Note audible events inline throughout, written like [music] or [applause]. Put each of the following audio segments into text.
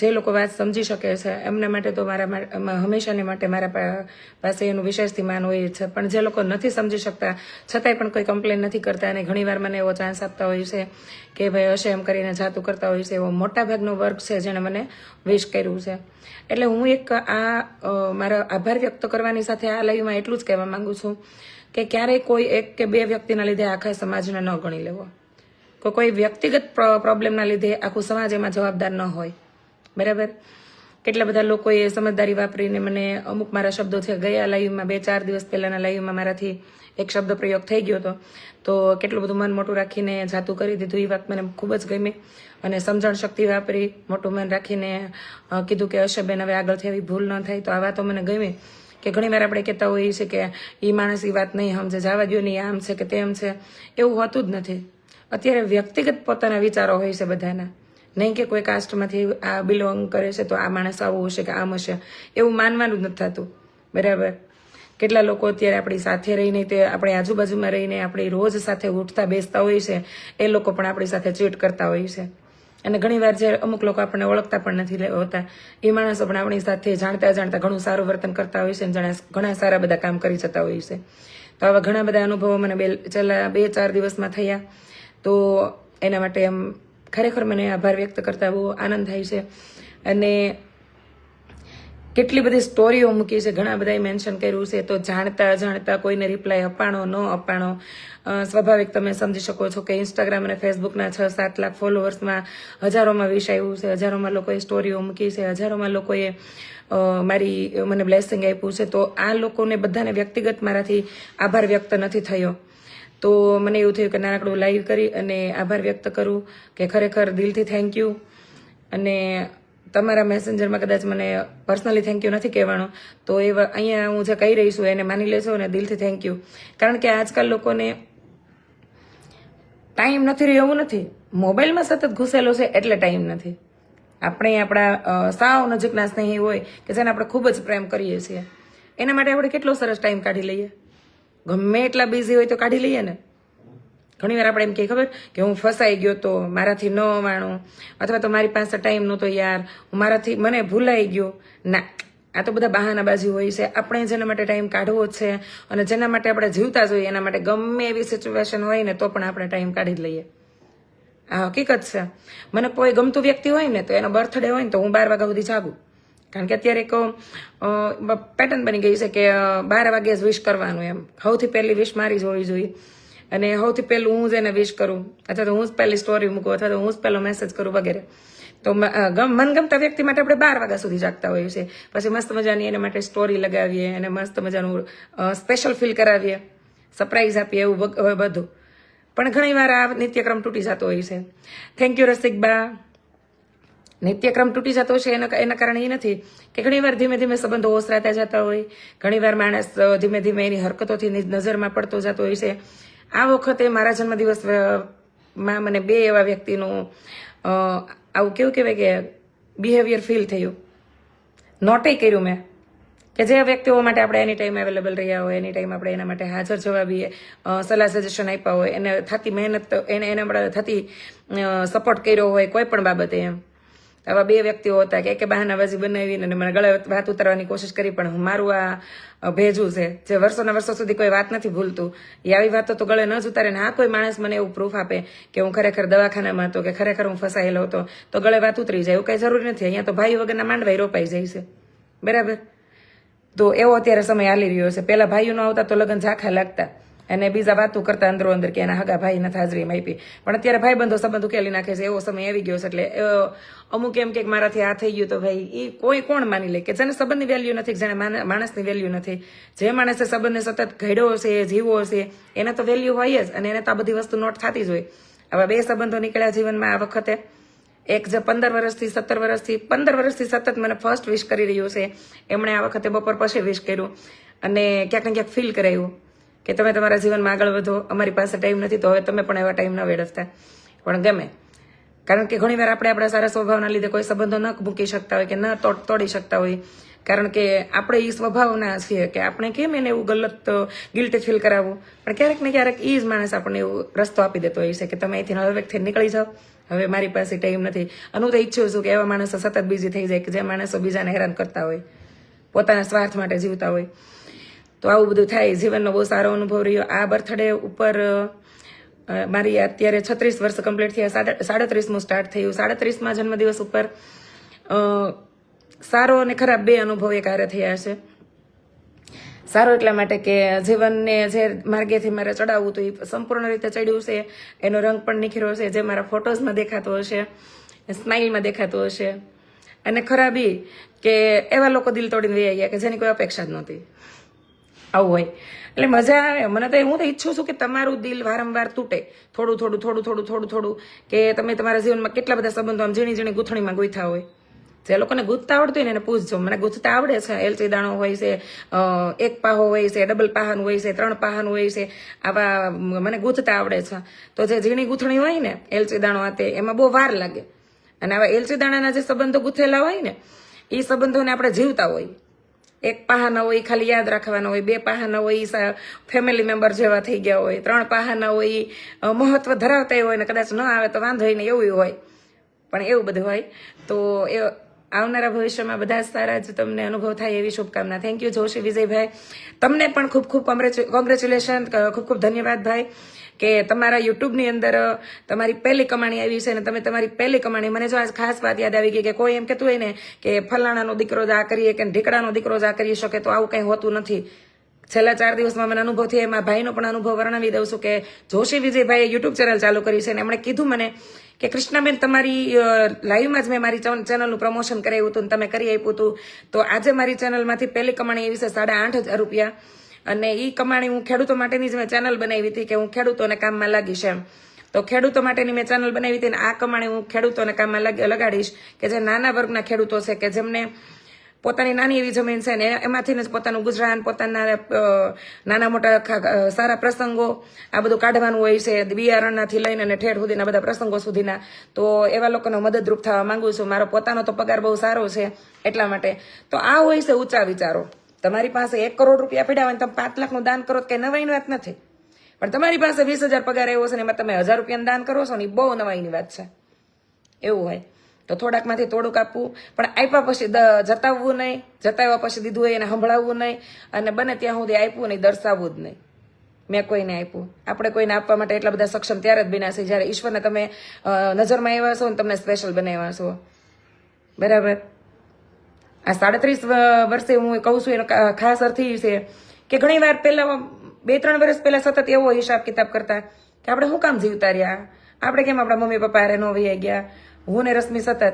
જે લોકો વાત સમજી શકે છે, એમના માટે તો મારા હંમેશાને માટે મારા પાસે એનું વિશેષથી માન હોય છે. પણ જે લોકો નથી સમજી શકતા, છતાંય પણ કોઈ કમ્પ્લેન નથી કરતા અને ઘણીવાર મને એવો ચાન્સ આપતા હોય છે કે ભાઈ હશે એમ કરીને જાતું કરતા હોય છે. એવો મોટા ભાગનો વર્ગ છે જેણે મને વિશ કર્યું છે. એટલે હું એક આ મારા આભાર વ્યક્ત કરવાની સાથે આ લાઈવમાં એટલું જ કહેવા માંગુ છું કે ક્યારેય કોઈ એક કે બે વ્યક્તિના લીધે આખા સમાજને ન ગણી લેવો. કોઈ વ્યક્તિગત પ્રો- પ્રોબ્લેમના લીધે આખું સમાજ એમાં જવાબદાર ન હોય. બરાબર? કેટલા બધા લોકોએ સમજદારી વાપરીને મને અમુક મારા શબ્દો છે, ગયા લાઈવમાં બે ચાર દિવસ પહેલાંના લાઈવમાં મારાથી એક શબ્દ પ્રયોગ થઈ ગયો હતો. તો કેટલું બધું મન મોટું રાખીને જાતું કરી દીધું, એ વાત મને ખૂબ જ ગમી. અને સમજણ શક્તિ વાપરી, મોટું મન રાખીને કીધું કે હર્ષબેન હવે આગળથી આવી ભૂલ ન થાય. તો આ વાતો મને ગમી. કે ઘણીવાર આપણે કહેતા હોઈએ છીએ કે એ માણસ એ વાત નહીં સમજે, જવા દો નહીં આમ છે કે તેમ છે. એવું હોતું જ નથી. અત્યારે વ્યક્તિગત પોતાના વિચારો હોય છે બધાના. નહીં કે કોઈ કાસ્ટમાંથી આ બિલોંગ કરે છે તો આ માણસ આવો હશે કે આમ હશે. એવું માનવાનું જ નથી થતું. બરાબર? કેટલા લોકો અત્યારે આપણી સાથે રહીને તે આપણી આજુબાજુમાં રહીને આપણી રોજ સાથે ઉઠતા બેસતા હોય છે, એ લોકો પણ આપણી સાથે ચીટ કરતા હોય છે. અને ઘણીવાર જે અમુક લોકો આપણને ઓળખતા પણ નથી હોતા, એ માણસો પણ આપણી સાથે જાણતા જાણતા ઘણું સારું વર્તન કરતા હોય છે અને ઘણા સારા બધા કામ કરી જતા હોય છે. તો આવા ઘણા બધા અનુભવો મને બે, છેલ્લા બે ચાર દિવસમાં થયા. તો એના માટે એમ ખરેખર મને આભાર વ્યક્ત કરતા બહુ આનંદ થાય છે. અને કેટલી બધી સ્ટોરીઓ મૂકી છે. ઘણા બધાએ મેન્શન કર્યું છે. તો જાણતા જાણતા કોઈને રિપ્લાય અપાણો, ન અપાણો સ્વાભાવિક તમે સમજી શકો છો કે ઇન્સ્ટાગ્રામ અને ફેસબુકના છ સાત લાખ ફોલોવર્સમાં હજારોમાં વિષ આવ્યું છે. હજારોમાં લોકોએ સ્ટોરીઓ મૂકી છે. હજારોમાં લોકોએ મારી, મને બ્લેસિંગ આપ્યું છે. તો આ લોકોને બધાને વ્યક્તિગત મારાથી આભાર વ્યક્ત નથી થયો. તો મને એવું થયું કે નાનકડું લાઈવ કરી અને આભાર વ્યક્ત કરું કે ખરેખર દિલથી થેન્ક યુ અને તમારા મેસેન્જરમાં કદાચ મને પર્સનલી થેન્ક યુ નથી કહેવાનો, તો એ અહીંયા હું જે કહી રહી છું એને માની લેશો અને દિલથી થેન્ક યુ કારણ કે આજકાલ લોકોને ટાઈમ નથી રહ્યો, એવું નથી. મોબાઈલમાં સતત ઘૂસેલો છે એટલે ટાઈમ નથી. આપણે આપણા સાવ નજીકના સ્નેહી હોય કે જેને આપણે ખૂબ જ પ્રેમ કરીએ છીએ. એના માટે આપણે કેટલો સરસ ટાઈમ કાઢી લઈએ? ગમે એટલા બિઝી હોય તો કાઢી લઈએ ને. ઘણીવાર આપણે એમ કહીએ, ખબર? કે હું ફસાઈ ગયો તો મારાથી ન માણું. અથવા તો મારી પાસે ટાઈમ નહોતો યાર. હું મારાથી, મને ભૂલાઈ ગયો. ના. આ તો બધા બહાનાબાજી હોય છે. આપણે જેના માટે ટાઈમ કાઢવો છે અને જેના માટે આપણે જીવતા જોઈએ, એના માટે ગમે એવી સિચ્યુએશન હોય ને તો પણ આપણે ટાઈમ કાઢી લઈએ. આ હકીકત છે. મને કોઈ ગમતું વ્યક્તિ હોય ને તો એનો બર્થડે હોય ને તો હું બાર વાગ્યા સુધી જાગું. કારણ કે અત્યારે એક પેટર્ન બની ગઈ છે કે બાર વાગે જ વિશ કરવાનું એમ. સૌથી પહેલી વિશ મારી જ હોવી જોઈએ. અને સૌથી પહેલું હું જ એને વિશ કરું. અથવા તો હું જ પહેલી સ્ટોરી મૂકું, અથવા તો હું જ પહેલો મેસેજ કરું વગેરે. તો ગમ- મનગમતા વ્યક્તિ માટે આપણે બાર વાગ્યા સુધી જાગતા હોઈએ છીએ. પછી મસ્ત મજાની એના માટે સ્ટોરી લગાવીએ અને મસ્ત મજાનું સ્પેશિયલ ફીલ કરાવીએ. સરપ્રાઈઝ આપીએ એવું બધું. પણ ઘણી વાર આ નિત્યક્રમ તૂટી જતો હોય છે. Thank you Rasikba. નિત્યક્રમ તૂટી જતો છે એના એના કારણે એ નથી કે ઘણીવાર ધીમે ધીમે સંબંધો ઓસરાતા જતા હોય, ઘણીવાર માણસ ધીમે ધીમે એની હરકતોથી નજરમાં પડતો જતો હોય છે. આ વખતે મારા જન્મદિવસમાં મને બે એવા વ્યક્તિનું આવું કેવું કહેવાય કે બિહેવિયર ફીલ થયું. નોટે કર્યું મેં. કે જે વ્યક્તિઓ માટે આપણે એની ટાઈમ અવેલેબલ રહ્યા હોય એની ટાઈમ આપણે એના માટે હાજર જવાબી સલાહ સજેશન આપ્યા હોય, એને થતી મહેનત, એને એને આપણે થતી સપોર્ટ કર્યો હોય, કોઈ પણ બાબતે એમ. આવા બે વ્યક્તિઓ હતા, કે એકે બહાનાબાજી બનાવીને અને મને ગળે વાત ઉતારવાની કોશિશ કરી, પણ મારું આ ભેજું છે, જે વર્ષોના વર્ષો સુધી કોઈ વાત નથી ભૂલતું, એ આવી વાતો તો ગળે ન જ ઉતારે ને આ કોઈ માણસ મને એવું પ્રૂફ આપે કે હું ખરેખર દવાખાનામાં હતો, કે ખરેખર હું ફસાયેલો હતો, તો ગળે વાત ઉતરી જાય, એવું કંઈ જરૂરી નથી. અહીંયા તો ભાઈ વગરના માંડવાઈ રોપાઈ જાય છે. બરાબર? તો એવો અત્યારે સમય હાલી રહ્યો છે. પહેલાં ભાઈઓ ન આવતા તો લગ્ન ઝાખા લાગતા. અને બીજા વાતું કરતા અંદરો અંદર કે એના હગા ભાઈ નથી હાજરીમાં આપી. પણ અત્યારે ભાઈબંધો સંબંધ ઉકેલી નાખે છે, એવો સમય આવી ગયો છે એટલે અમુક એમ કે મારાથી આ થઈ ગયું તો ભાઈ એ કોઈ કોણ માની લે કે જેને સંબંધની વેલ્યુ નથી, જેને માણસની વેલ્યુ નથી. જે માણસે સંબંધને સતત ઘડ્યો છે જીવો છે એને તો વેલ્યુ હોય જ અને એને તો આ બધી વસ્તુ નોટ થતી જ હોય. આવા બે સંબંધો નીકળ્યા જીવનમાં આ વખતે. એક જે પંદર વર્ષથી, સત્તર વર્ષથી, પંદર વર્ષથી સતત મને ફર્સ્ટ વિશ કરી રહ્યું છે. એમણે આ વખતે બપોર પછી વિશ કર્યું અને ક્યાંક ને ક્યાંક ફીલ કરાવ્યું કે તમે તમારા જીવનમાં આગળ વધો, અમારી પાસે ટાઈમ નથી, તો હવે તમે પણ એવા ટાઈમ ન વેડફતા. પણ ગમે. કારણ કે ઘણીવાર આપણે આપણા સારા સ્વભાવના લીધે કોઈ સંબંધો ન મૂકી શકતા હોય કે ન તોડ- શકતા હોય. કારણ કે આપણે એ સ્વભાવના છીએ કે આપણે કેમ એને એવું ગલત ગિલ્ટ ફીલ કરાવવું? પણ ક્યારેક ને ક્યારેક એ જ માણસ આપણને એવું રસ્તો આપી દેતો હોય છે કે તમે અહીંથી હળવેકથી નીકળી જાઓ. હવે મારી પાસે ટાઈમ નથી. અને હું તો ઈચ્છું છું કે એવા માણસો સતત બીજી થઈ જાય કે જે માણસો બીજાને હેરાન કરતા હોય. પોતાના સ્વાર્થ માટે જીવતા હોય. તો આવું બધું થાય. જીવનનો બહુ સારો અનુભવ રહ્યો. આ બર્થડે ઉપર મારી અત્યારે છત્રીસ વર્ષ કમ્પ્લીટ થયા. સાડા, સાડત્રીસમું સ્ટાર્ટ થયું. સાડત્રીસમાં જન્મદિવસ ઉપર સારો અને ખરાબ બે અનુભવ એક હારે થયા છે. સારો એટલા માટે કે જીવનને જે માર્ગેથી મારે ચડાવવું હતું એ સંપૂર્ણ રીતે ચડ્યું છે. એનો રંગ પણ નીકળ્યો છે. જે મારા ફોટોઝમાં દેખાતો હશે સ્માઇલમાં દેખાતો હશે. અને ખરાબી કે એવા લોકો દિલ તોડીને વહી ગયા કે જેની કોઈ અપેક્ષા જ નહોતી. આવું હોય. એટલે મજા આવે. મને તો હું તો ઈચ્છું છું કે તમારું દિલ વારંવાર તૂટે. થોડું થોડું થોડું થોડું થોડું થોડું કે તમે તમારા જીવનમાં કેટલા બધા સંબંધો આમ ઝીણી ઝીણી ગૂંથણીમાં ગૂંથા હોય. જે લોકોને ગૂંથતા આવડતું હોય ને એને પૂછજો. મને ગૂંથતા આવડે છે. એલચી દાણો હોય છે એક પાહો હોય છે, ડબલ પાહાનું હોય છે, ત્રણ પાહાનું હોય છે. આવા મને ગૂંથતા આવડે છે. તો જે ઝીણી ગૂંથણી હોય ને એલચી દાણો આ એમાં બહુ વાર લાગે. અને આવા એલચી દાણાના જે સંબંધો ગૂંથેલા હોય ને એ સંબંધોને આપણે જીવતા હોય. એક પાહાના હોય ખાલી યાદ રાખવાના હોય, બે પાહાના હોય ફેમિલી મેમ્બર જેવા થઈ ગયા હોય, ત્રણ પાહાના હોય મહત્વ ધરાવતા હોય ને કદાચ ન આવે તો વાંધો ને એવું હોય. પણ એવું બધું હોય. તો એ આવનારા ભવિષ્યમાં બધા સારા જ તમને અનુભવ થાય એવી શુભકામના. Thank you Joshi Vijaybhai. તમને પણ ખૂબ ખૂબ કોંગ્રેચ્યુલેશન ખૂબ ખૂબ ધન્યવાદ ભાઈ. કે તમારા યુટ્યુબની અંદર તમારી પહેલી કમાણી આવી છે અને તમે તમારી પહેલી કમાણી, મને જો આ ખાસ વાત યાદ આવી ગઈ કે કોઈ એમ કહેતું હોય ને કે ફલાણાનો દીકરો જ આ કરીએ કે ઢીકડાનો દીકરો જ આ કરી શકે, તો આવું કંઈ હોતું નથી. છેલ્લા ચાર દિવસમાં મને અનુભવ થયો, એમાં ભાઈનો પણ અનુભવ વર્ણવી દઉં છું કે જોશી વિજયભાઈએ યુટ્યુબ ચેનલ ચાલુ કરી છે અને એમણે કીધું મને કે કૃષ્ણાબેન, તમારી લાઈવમાં જ મેં મારી ચેન- ચેનલનું પ્રમોશન કરાવ્યું હતું અને તમે કરી આપ્યું હતું. તો આજે મારી ચેનલમાંથી પહેલી કમાણી એવી છે સાડા આઠ હજાર રૂપિયા. અને એ કમાણી હું ખેડૂતો માટેની જ મેં ચેનલ બનાવી હતી કે હું ખેડૂતોને કામમાં લાગીશ એમ. તો ખેડૂતો માટેની મેં ચેનલ બનાવી હતી અને આ કમાણી હું ખેડૂતોને કામમાં લગ- લગાડીશ કે જે નાના વર્ગના ખેડૂતો છે કે જેમને પોતાની નાની એવી જમીન છે ને એમાંથી જ પોતાનું ગુજરાન, પોતાના નાના મોટા સારા પ્રસંગો આ બધું કાઢવાનું હોય છે, બિયારણનાથી લઈને અને ઠેઠ સુધીના બધા પ્રસંગો સુધીના. તો એવા લોકોને મદદરૂપ થવા માંગુ છું. મારો પોતાનો તો પગાર બહુ સારો છે એટલા માટે. તો આ હોય છે ઊંચા વિચારો. તમારી પાસે એક કરોડ રૂપિયા પડ્યા તમે પાંચ લાખનું દાન કરો તો કઈ નવાઈની વાત નથી. પણ તમારી પાસે વીસ હજાર પગાર આવ્યો છે ને એમાં તમે હજાર રૂપિયાનું દાન કરો છો ને એ બહુ નવાઈની વાત છે. એવું હોય. તો થોડાકમાંથી થોડુંક આપવું. પણ આપ્યા પછી જતાવવું નહીં. જતાવ્યા પછી દીધું હોય એને સંભળાવવું નહીં. અને બને ત્યાં સુધી આપ્યું નહીં, દર્શાવવું જ નહીં. મેં કોઈને આપ્યું. આપણે કોઈને આપવા માટે એટલા બધા સક્ષમ ત્યારે જ બન્યા છે. જ્યારે ઈશ્વરને તમે નજરમાં આવ્યા છો ને તમને સ્પેશિયલ બનાવ્યા છો. બરાબર? આ સાડત્રીસ વર્ષે હું કહું છું, એનો ખાસ અર્થ એ છે કે ઘણી વાર પહેલા બે, ત્રણ વર્ષ પહેલાં સતત એવો હિસાબ કિતાબ કરતા કે આપણે શું કામ જીવતા રહ્યા? આપણે કેમ આપણા મમ્મી પપ્પા હારે નો વહી ગયા? હું ને રશ્મિ સતત.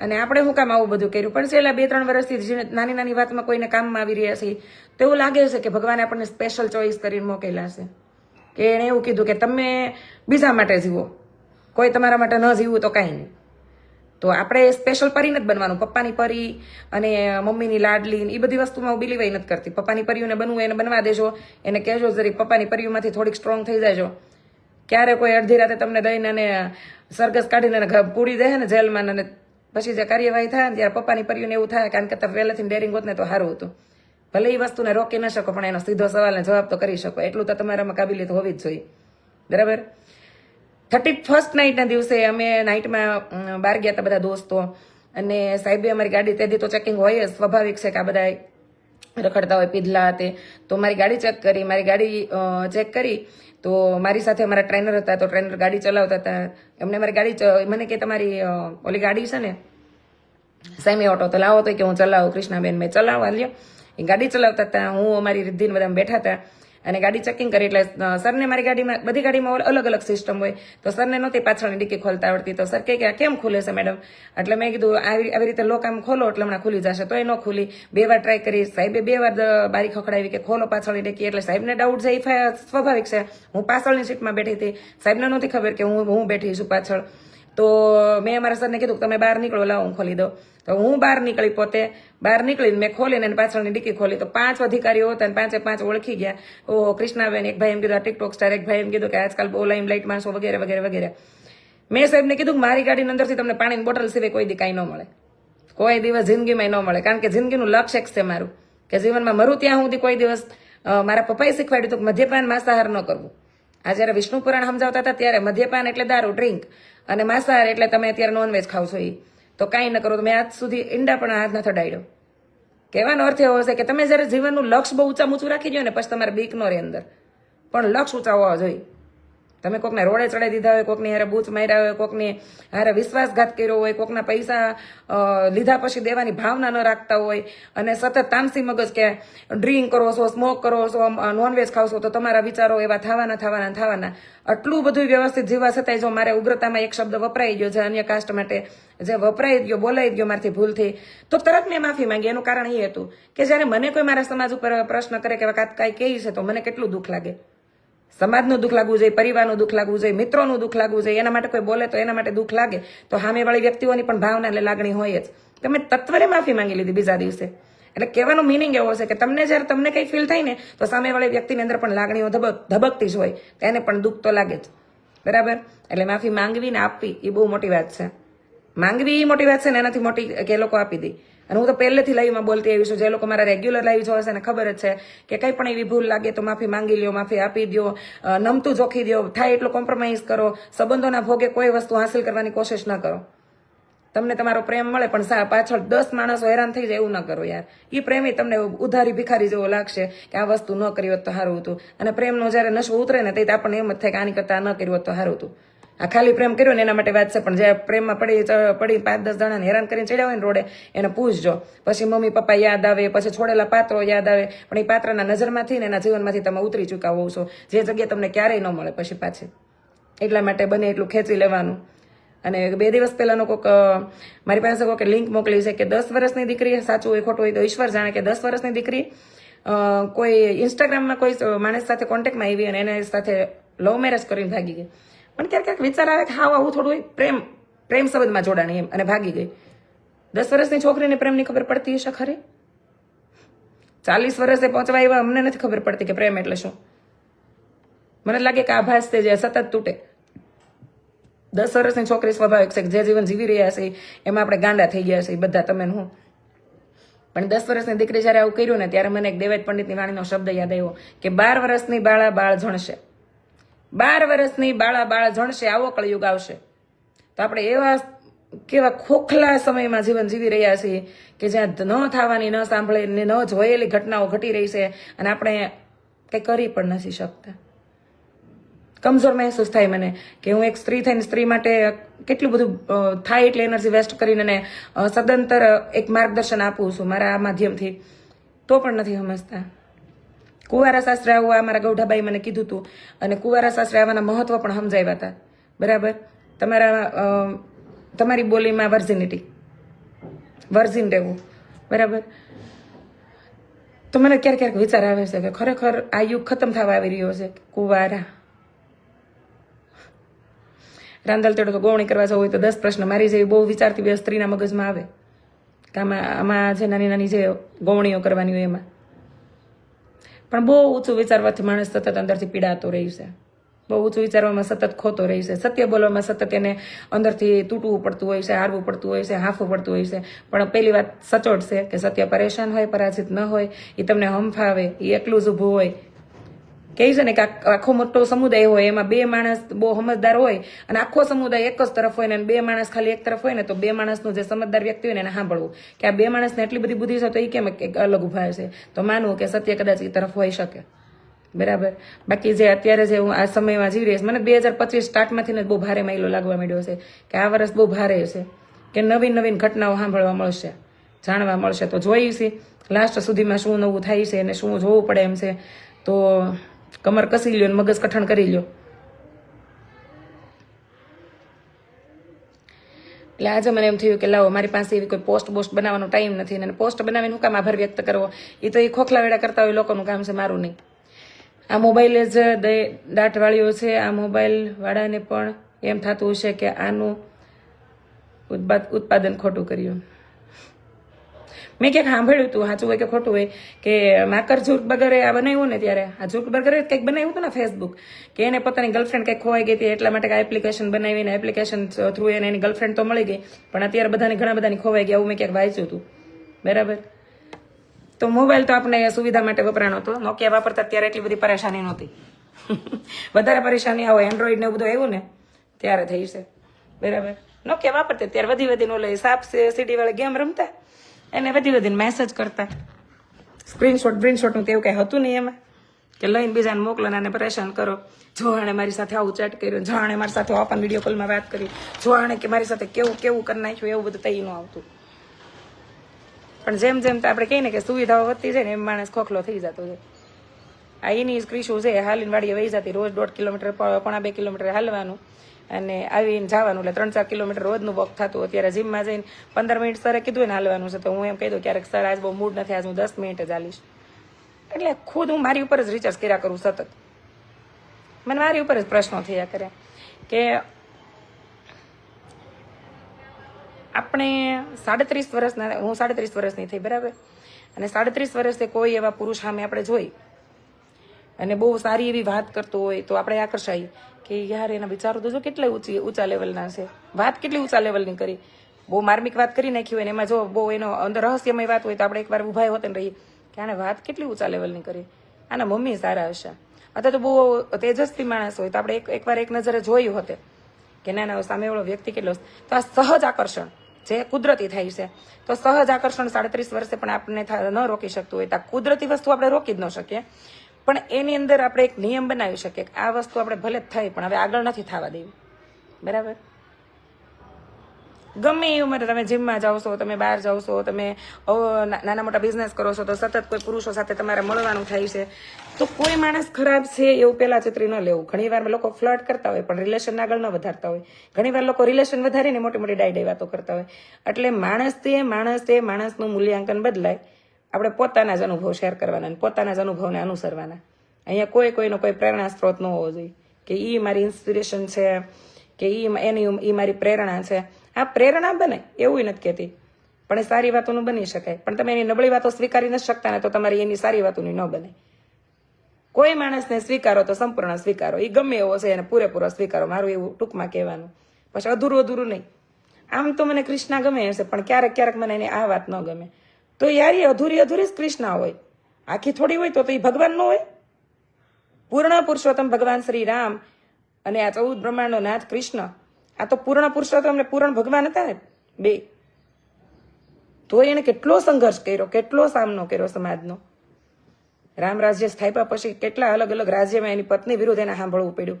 અને આપણે શું કામ આવું બધું કર્યું? પણ છેલ્લા બે, ત્રણ વર્ષથી નાની નાની વાતમાં કોઈને કામમાં આવી રહ્યા છે, તો એવું લાગે છે કે ભગવાને આપણને સ્પેશિયલ ચોઈસ કરીને મોકેલા છે. કે એણે એવું કીધું કે તમે બીજા માટે જીવો. કોઈ તમારા માટે ન જીવવું તો કાંઈ નહીં. તો આપણે સ્પેશિયલ પરીને જ બનવાનું. પપ્પાની પરી અને મમ્મીની લાડલી એ બધી વસ્તુમાં હું બિલીવાય નથી કરતી. પપ્પાની પરીઓને બનવું એને બનવા દેજો. એને કહેજો જરી પપ્પાની પરીઓમાંથી થોડીક સ્ટ્રોંગ થઈ જાયજો ક્યારે કોઈ અડધી રાતે તમને દઈને અને સરઘસ કાઢીને પૂરી દે ને જેલમાં અને પછી જે કાર્યવાહી થાય ત્યારે પપ્પાની પરીઓને એવું થાય કારણ કે તમે પહેલેથી ડેરિંગ હોત ને તો સારું હતું. ભલે એ વસ્તુને રોકી ન શકો, પણ એનો સીધો સવાલને જવાબ તો કરી શકો. એટલું તો તમારામાં કાબિલિયત હોવી જ જોઈએ. બરાબર? થર્ટી ફર્સ્ટ નાઇટના દિવસે અમે નાઇટમાં બહાર ગયા હતા બધા દોસ્તો. અને સાહેબે અમારી ગાડી, તેથી તો ચેકિંગ હોય જ, સ્વાભાવિક છે કે આ બધા રખડતા હોય, પીધલા તે. તો મારી ગાડી ચેક કરી, મારી ગાડી ચેક કરી. તો મારી સાથે અમારા ટ્રેનર હતા, તો ટ્રેનર ગાડી ચલાવતા હતા. એમને મારી ગાડી મને કે તમારી ઓલી ગાડી છે ને, સેમી ઓટો તો લાવો તો કે હું ચલાવું, કૃષ્ણાબેન મેં ચલાવવા લ્યો. એ ગાડી ચલાવતા હતા, હું, અમારી રિદ્ધિને બધા બેઠા હતા. અને ગાડી ચેકિંગ કરી એટલે સરને મારી ગાડીમાં, બધી ગાડીમાં અલગ અલગ સિસ્ટમ હોય. તો સરને નહોતી પાછળની ડીકી ખોલતા આવડતી. તો સર કે, આ કેમ ખુલે છે મેડમ એટલે મેં કીધું, આવી આવી રીતે લોક આમ ખોલો એટલે હમણાં ખુલી જશે. તોય ન ખુલી. બે વાર ટ્રાય કરી. સાહેબે બે વાર બારી ખખડાવી કે, ખોલો પાછળની ડીકી. એટલે સાહેબને ડાઉટ છે, એ સ્વાભાવિક છે. હું પાછળની સીટમાં બેઠી હતી. સાહેબને નહોતી ખબર કે હું હું બેઠી છું પાછળ. તો મેં અમારા સરને કીધું તમે બહાર નીકળો, લાવો, હું ખોલી દઉં. તો હું બહાર નીકળી પોતે, બહાર નીકળીને મેં ખોલીને પાછળની ડીકી ખોલી. તો પાંચ અધિકારીઓ હતા પાંચે પાંચ ઓળખી ગયા. ઓ કૃષ્ણાબેન, એક ભાઈ એમ કીધું, આ ટિકટોક સ્ટાર એક ભાઈ એમ કીધું કે આજકાલ બહુ લાઈમ લાઈટ માણસો વગેરે વગેરે વગેરે. મેં સાહેબને કીધું કે મારી ગાડીની અંદરથી તમને પાણીની બોટલ સિવાય કોઈ દી કાંઈ ન મળે. કોઈ દિવસ જિંદગીમાં ન મળે. કારણ કે જિંદગીનું લક્ષ્ય છે મારું. કે જીવનમાં મરું ત્યાં સુધી કોઈ દિવસ મારા પપ્પાએ શીખવાડ્યું હતું કે મદ્યપાન માંસાહાર ન કરવું. આ જ્યારે વિષ્ણુ પુરાણ સમજાવતા હતા, ત્યારે મધ્યપાન એટલે દારૂ ડ્રિંક અને માંસાહાર એટલે તમે અત્યારે નોનવેજ ખાવ છો એ તો કાંઈ ન કરો, તો મેં આજ સુધી ઈંડા પણ હાથ નથી અડાડ્યો કહેવાનો અર્થ એવો હશે કે તમે જ્યારે જીવનનું લક્ષ બહુ ઊંચા ઊંચું રાખી દો ને, પછી તમારે બીક ન રહે અંદર. પણ લક્ષ્ય ઊંચા હોવા જોઈએ. તમે કોકને રોડે ચડાવી દીધા હોય, કોકની હારે બૂચ માર્યા હોય, કોકની હારે વિશ્વાસઘાત કર્યો હોય, કોકના પૈસા લીધા પછી દેવાની ભાવના ન રાખતા હોય અને સતત તામસી મગજ કે ડ્રિંક કરો છો, સ્મોક કરો છો નોનવેજ ખાવ છો, તો તમારા વિચારો એવા થવાના થવાના થવાના. આટલું બધું વ્યવસ્થિત જીવવા છતાંય જો મારે ઉગ્રતામાં એક શબ્દ વપરાઈ ગયો છે અન્ય કાસ્ટ માટે, જે વપરાઈ ગયો, બોલાઈ ગયો મારથી ભૂલથી, તો તરત મેં માફી માંગી. એનું કારણ એ હતું કે જ્યારે મને કોઈ મારા સમાજ ઉપર પ્રશ્ન કરે કે કાંઈ કહે છે, તો મને કેટલું દુઃખ લાગે? સમાજનું દુઃખ લાગવું જોઈએ, પરિવારનું દુઃખ લાગવું જોઈએ, મિત્રોનું દુઃખ લાગવું જોઈએ, એના માટે કોઈ બોલે તો એના માટે દુઃખ લાગે, તો સામેવાળી વ્યક્તિઓની પણ ભાવના એટલે લાગણી હોય જ. તમે તત્વરે માફી માંગી લીધી બીજા દિવસે. એટલે કહેવાનો મિનિંગ એવો છે કે તમને જ્યારે તમને કંઈ ફીલ થાય ને, તો સામેવાળી વ્યક્તિની અંદર પણ લાગણીઓ ધબક, ધબકતી જ હોય. તેને પણ દુઃખ તો લાગે જ. બરાબર? એટલે માફી માંગવી ને આપવી, એ બહુ મોટી વાત છે. માંગવી એ મોટી વાત છે ને, એનાથી મોટી કે લોકો આપી દે. અને હું તો પહેલેથી લાઈવમાં બોલતી આવી છું. જે લોકો મારા રેગ્યુલર લાઈવ જોવે છે એને ખબર જ છે કે કંઈ પણ એવી ભૂલ લાગે તો માફી માંગી લ્યો, માફી આપી દો નમતું જોખી દો થાય એટલો કોમ્પ્રોમાઇઝ કરો, સંબંધોના ભોગે કોઈ વસ્તુ હાંસિલ કરવાની કોશિશ ન કરો. તમને તમારો પ્રેમ મળે પણ સા, પાછળ દસ માણસો હેરાન થઈ જાય એવું ન કરો યાર. એ પ્રેમી તમને ઉધારી ભિખારી જેવો લાગશે કે આ વસ્તુ ન કરી હોત તો સારું હતું. અને પ્રેમનો જ્યારે નશો ઉતરે ને તે આપણને એમ જ થાય કે આની કરતા ન કર્યું હોત તો સારું હતું. આ ખાલી પ્રેમ કર્યો ને એના માટે વાત છે, પણ જે પ્રેમમાં પડી પડી પાંચ, દસ જણાને હેરાન કરીને ચડ્યા હોય ને રોડે, એને પૂછજો. પછી મમ્મી, પપ્પા યાદ આવે, પછી છોડેલા પાત્રો યાદ આવે, પણ એ પાત્રના નજરમાંથી ને એના જીવનમાંથી તમે ઉતરી ચૂકા હોવ છો. જે જગ્યાએ તમને ક્યારેય ન મળે પછી પાછી. એટલા માટે બને એટલું ખેંચી લેવાનું. અને બે દિવસ પહેલાંનો કોઈક મારી પાસે કોઈક લિંક મોકલી છે કે દસ વર્ષની દીકરી સાચું હોય ખોટું હોય તો ઈશ્વર જાણે કે દસ વર્ષની દીકરી કોઈ ઇન્સ્ટાગ્રામમાં કોઈ માણસ સાથે કોન્ટેક્ટમાં આવી અને એને સાથે લવ મેરેજ કરીને ભાગી ગઈ. પણ ક્યારેક ક્યારેક વિચાર આવે કે હા આવું થોડું પ્રેમ પ્રેમ સંબંધમાં જોડાણી એમ, અને ભાગી ગઈ. દસ વર્ષની છોકરીને પ્રેમની ખબર પડતી હશે ખરી? ચાલીસ વર્ષે પહોંચવા એવા અમને નથી ખબર પડતી કે પ્રેમ એટલે શું. મને લાગે કે આભાસ તે જે સતત તૂટે. દસ વર્ષની છોકરી સ્વાભાવિક છે જે જીવન જીવી રહ્યા છે, એમાં આપણે ગાંડા થઈ ગયા છે બધા તમે હું. પણ દસ વર્ષની દીકરી જ્યારે આવું કર્યું ને, ત્યારે મને એક દેવેદ પંડિતની વાણીનો શબ્દ યાદ આવ્યો કે બાર વર્ષની બાળા બાળ જણશે. બાર વર્ષની બાળા બાળ જણશે, આવો કળયુગ આવશે. તો આપણે એવા કેવા ખોખલા સમયમાં જીવન જીવી રહ્યા છીએ કે જ્યાં ન થવાની, ન સાંભળે, ને ન જોયેલી ઘટનાઓ ઘટી રહી છે અને આપણે કંઈ કરી પણ નથી શકતા. કમજોર મહેસૂસ થાય મને કે હું એક સ્ત્રી થઈને સ્ત્રી માટે કેટલું બધું થાય એટલે એનર્જી વેસ્ટ કરીને સદંતર એક માર્ગદર્શન આપું છું મારા આ માધ્યમથી. તો પણ નથી સમજતા. કુંવારા સાસરે આવું આ મારા ગૌઢાબાઈ મને કીધું હતું અને કુંવારા સાસરે આવવાના મહત્વ પણ સમજાવ્યા હતા. બરાબર? તમારા તમારી બોલીમાં વર્જિનિટી વર્જિન રહેવું. બરાબર? તો મને ક્યારેક ક્યારેક વિચાર આવે છે કે ખરેખર આ યુગ ખતમ થવા આવી રહ્યો છે. કુંવારા. રાંદલ તેડો તો ગોવણી કરવા જવું હોય તો દસ પ્રશ્ન મારી જેવી બહુ વિચારતી બે સ્ત્રીના મગજમાં આવે. કે આમાં આમાં જે નાની નાની જે ગોવણીઓ કરવાની હોય એમાં. પણ બહુ ઊંચું વિચારવાથી માણસ સતત અંદરથી પીડાતો રહી છે. બહુ ઊંચું વિચારવામાં સતત ખોતો રહી છે. સત્ય બોલવામાં સતત એને અંદરથી તૂટવું પડતું હોય છે, હારવું પડતું હોય છે, હાફવું પડતું હોય છે. પણ પહેલી વાત સચોટ છે કે સત્ય પરેશાન હોય, પરાજિત ન હોય એ તમને હંફાવે એ એકલું જ ઊભું હોય. કહે છે ને કે આખો મોટો સમુદાય હોય, એમાં બે માણસ બહુ સમજદાર હોય અને આખો સમુદાય એક જ તરફ હોય ને બે માણસ ખાલી એક તરફ હોય ને તો બે માણસનું જે સમજદાર વ્યક્તિ હોય ને એને સાંભળવું. કે આ બે માણસને એટલી બધી બુદ્ધિ છે તો એ કેમ અલગ ઊભા છે તો માનવું કે સત્ય કદાચ એ તરફ હોઈ શકે. બરાબર? બાકી જે અત્યારે જે હું આ સમયમાં જીવી રહી મને બે હજાર પચીસ સ્ટાર્ટમાંથી જ બહુ ભારે માઇલો લાગવા માંડ્યો છે કે આ વર્ષ બહુ ભારે છે. કે નવીન નવીન ઘટનાઓ સાંભળવા મળશે, જાણવા મળશે. તો જોઈશી લાસ્ટ સુધીમાં શું નવું થાય છે અને શું જોવું પડે એમ છે. તો કમર કસી લ્યો મગજ કઠણ કરી લ્યો. એટલે આજે મને એમ થયું કે લાવો, મારી પાસે એવી કોઈ પોસ્ટ બોસ્ટ બનાવવાનો ટાઈમ નથી અને પોસ્ટ બનાવીને હું કામ આભાર વ્યક્ત કરવો? એ તો એ ખોખલા વેડા કરતા હોય લોકોનું કામ છે, મારું નહીં. આ મોબાઈલ જ દાંટવાળીઓ છે, આ મોબાઈલ વાળાને પણ એમ થતું હશે કે આનું ઉત્પાદન ખોટું કર્યું. મેં ક્યાંક સાંભળ્યું હતું સાચું હોય કે ખોટું હોય, કે માકર બગરે આ બનાવ્યું ને ત્યારે, આ બગરે કંઈક બનાવ્યું હતું ને ફેસબુક કે એને પોતાની ગર્લફ્રેન્ડ કંઈક ખોવાઈ ગઈ હતી, એટલા માટે એપ્લિકેશન બનાવીને એપ્લિકેશન થ્રુ એને એની ગર્લફ્રેન્ડ તો મળી ગઈ, પણ અત્યારે બધાને ઘણા બધાની ખોવાઈ ગયા આવું મેં ક્યાંક વાંચ્યું હતું. બરાબર? તો મોબાઈલ તો આપણે સુવિધા માટે વપરાણો હતો. નોકિયા વાપરતા ત્યારે એટલી બધી પરેશાની નહોતી. [laughs] વધારે પરેશાની આવો એન્ડ્રોઈડ ને એવું બધું આવ્યું ને, ત્યારે થઈ છે. બરાબર? નોકિયા વાપરતા ત્યારે વધી વધીને ઓલે સાપ સીડી વાળા ગેમ રમતા. એને બધી મેસેજ કરતા. સ્ક્રીનશોટ બ્રીનશોટનું તેવું કંઈ હતું નહીં એમાં. કે લઈને બીજાને મોકલો ને પરેશાન કરો. જો આણે મારી સાથે આવું ચેટ કર્યું જો આણે મારી સાથે ઓપન વીડિયો કોલમાં વાત કરી જો આણે કે મારી સાથે કેવું કેવું કરી નાખ્યું, એવું બધું તઈ ન આવતું. પણ જેમ જેમ તો આપણે કહીએ ને કે સુવિધાઓ વધતી જાય ને એમ માણસ ખોખલો થઈ જતો છે આ એની ક્રિશુ છે, હાલીને વાડીએ વહી જતી, રોજ દોઢ કિલોમીટર, પોણા બે કિલોમીટર હાલવાનું. અને આવીને જવાનું એટલે ત્રણ ચાર કિલોમીટર રોજનું વોક થતું અત્યારે જીમમાં જઈને પંદર મિનિટ સરે કીધું ને હાલવાનું છે તો હું એમ કહી દઉં ક્યારેક સર આજ બહુ મૂડ નથી, આજ હું દસ મિનિટ જ હાલીશ. એટલે ખુદ હું મારી ઉપર જ રિચાર્જ કર્યા કરું સતત. મને મારી ઉપર જ પ્રશ્નો થયા કરે કે આપણે સાડત્રીસ વર્ષના, હું સાડત્રીસ વર્ષની થઈ બરાબર? અને સાડત્રીસ વર્ષે કોઈ એવા પુરુષ સામે આપણે જોઈ? અને બહુ સારી એવી વાત કરતો હોય તો આપણે આકર્ષાઈ કે યાર, એના વિચારો તો જો કેટલા ઊંચી, ઊંચા લેવલના છે. વાત કેટલી ઊંચા લેવલની કરી. બહુ માર્મિક વાત કરી નાખી હોય ને એમાં જો બહુ એનો અંદર રહસ્યમય વાત હોય તો આપણે એકવાર ઊભા હોત ને રહીએ. કે આને વાત કેટલી ઊંચા લેવલની કરી? આના મમ્મી સારા હશે. અથવા તો બહુ તેજસ્વી માણસ હોય તો આપણે એક, એકવાર એક નજરે જોયું હોતે કે ના ના સામેવાળો વ્યક્તિ કેટલો તો આ સહજ આકર્ષણ જે કુદરતી થાય છે. તો સહજ આકર્ષણ સાડત્રીસ વર્ષે પણ આપણને ન રોકી શકતું હોય તો કુદરતી વસ્તુ આપણે રોકી જ ન શકીએ. પણ એની અંદર આપણે એક નિયમ બનાવી શકીએ કે આ વસ્તુ આપણે ભલે જ થઈ, પણ હવે આગળ નથી થવા દેવી. બરાબર? ગમે એ ઉંમરે તમે જીમમાં જાઓ છો, તમે બહાર જાઓ છો, તમે નાના મોટા બિઝનેસ કરો છો, તો સતત કોઈ પુરુષો સાથે તમારે મળવાનું થાય છે. તો કોઈ માણસ ખરાબ છે એવું પહેલાં ચિત્રી ન લેવું. ઘણી લોકો ફ્લર્ટ કરતા હોય, પણ રિલેશન આગળ ન વધારતા હોય. ઘણી વાર લોકો રિલેશન વધારીને મોટી મોટી ડાઈ વાતો કરતા હોય. એટલે માણસ તે માણસ તે માણસનું મૂલ્યાંકન બદલાય. આપણે પોતાના જ અનુભવ શેર કરવાના અને પોતાના જ અનુભવને અનુસરવાના. અહીંયા કોઈ કોઈનો કોઈ પ્રેરણા સ્ત્રોત ન હોવો જોઈએ. કે એ મારી ઇન્સ્પિરેશન છે, કે એ એની ઈ મારી પ્રેરણા છે. આ પ્રેરણા બને, એવું નથી કહેતી. પણ એ સારી વાતોનું બની શકાય. પણ તમે એની નબળી વાતો સ્વીકારી નથી શકતા ને તો તમારી એની સારી વાતોની ન બને. કોઈ માણસને સ્વીકારો તો સંપૂર્ણ સ્વીકારો. એ ગમે એવો છે એને પૂરેપૂરો સ્વીકારો. મારું એવું ટૂંકમાં કહેવાનું. પછી અધૂરું અધૂરું નહીં. આમ તો મને કૃષ્ણા ગમે હશે પણ ક્યારેક ક્યારેક મને એની આ વાત ન ગમે. તો યાર એ અધૂરી અધૂરી જ કૃષ્ણા હોય. આખી થોડી હોય તો એ ભગવાન ન હોય. પૂર્ણ પુરુષોત્તમ ભગવાન શ્રી રામ અને આ ચૌદ બ્રહ્માંડનો નાથ કૃષ્ણ. આ તો પૂર્ણ પુરુષોત્તમ ને પૂર્ણ ભગવાન હતા ને બે. તો એને કેટલો સંઘર્ષ કર્યો, કેટલો સામનો કર્યો સમાજનો. રામ રાજ્ય સ્થાપ્યા પછી કેટલા અલગ અલગ રાજ્યમાં એની પત્ની વિરુદ્ધ એને સાંભળવું પડ્યું.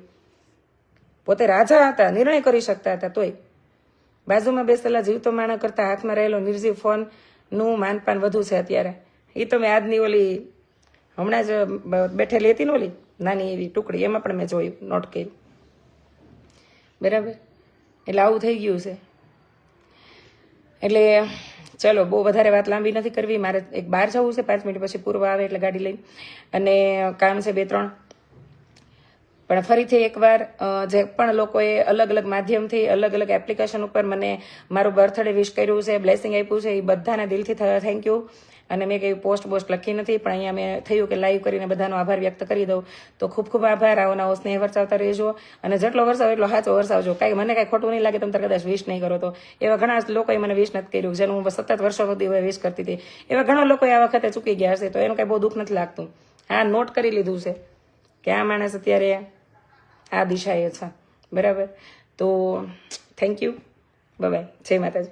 પોતે રાજા હતા, નિર્ણય કરી શકતા હતા તોય. બાજુમાં બેસેલા જીવતો માણા કરતા હાથમાં રહેલો નિર્જીવ ફોન નું માનપાન વધુ છે અત્યારે. એ તો મેં આજની ઓલી હમણાં જ બેઠેલી હતી ને ઓલી નાની એવી ટુકડી, એમાં પણ મેં જોયું નોટ કર્યું બરાબર? એટલે આવું થઈ ગયું છે. એટલે ચલો, બહુ વધારે વાત લાંબી નથી કરવી. મારે એક બહાર જવું છે, પાંચ મિનિટ પછી પૂર્વ આવે એટલે ગાડી લઈ અને કામ છે બે ત્રણ. પણ ફરીથી એકવાર જે પણ લોકોએ અલગ અલગ માધ્યમથી અલગ અલગ એપ્લિકેશન ઉપર મને મારું બર્થડે વિશ કર્યું છે બ્લેસિંગ આપ્યું છે, એ બધાને દિલથી થેન્ક યુ અને મેં કંઈ પોસ્ટ બોસ્ટ લખી નથી, પણ અહીંયા મેં થયું કે લાઈવ કરીને બધાનો આભાર વ્યક્ત કરી દઉં. તો ખૂબ ખૂબ આભાર, આવો નવો સ્નેહ વરસાવતા રહેજો. અને જેટલો વરસાવ એટલો સાચો વરસાવજો. કાંઈ મને કાંઈ ખોટું નહીં લાગે, તમે કદાચ વિશ નહીં કરો તો. એવા ઘણા લોકોએ મને વિશ નથી કર્યું, જેનું હું સતત વર્ષો સુધી વિશ કરતી હતી. એવા ઘણા લોકોએ આ વખતે ચૂકી ગયા હશે, તો એનું કાંઈ બહુ દુઃખ નથી લાગતું. હા નોટ કરી લીધું છે. કે આ માણસ અત્યારે આ દિશાએ છે. બરાબર? તો થેન્ક યુ બાય જય માતાજી.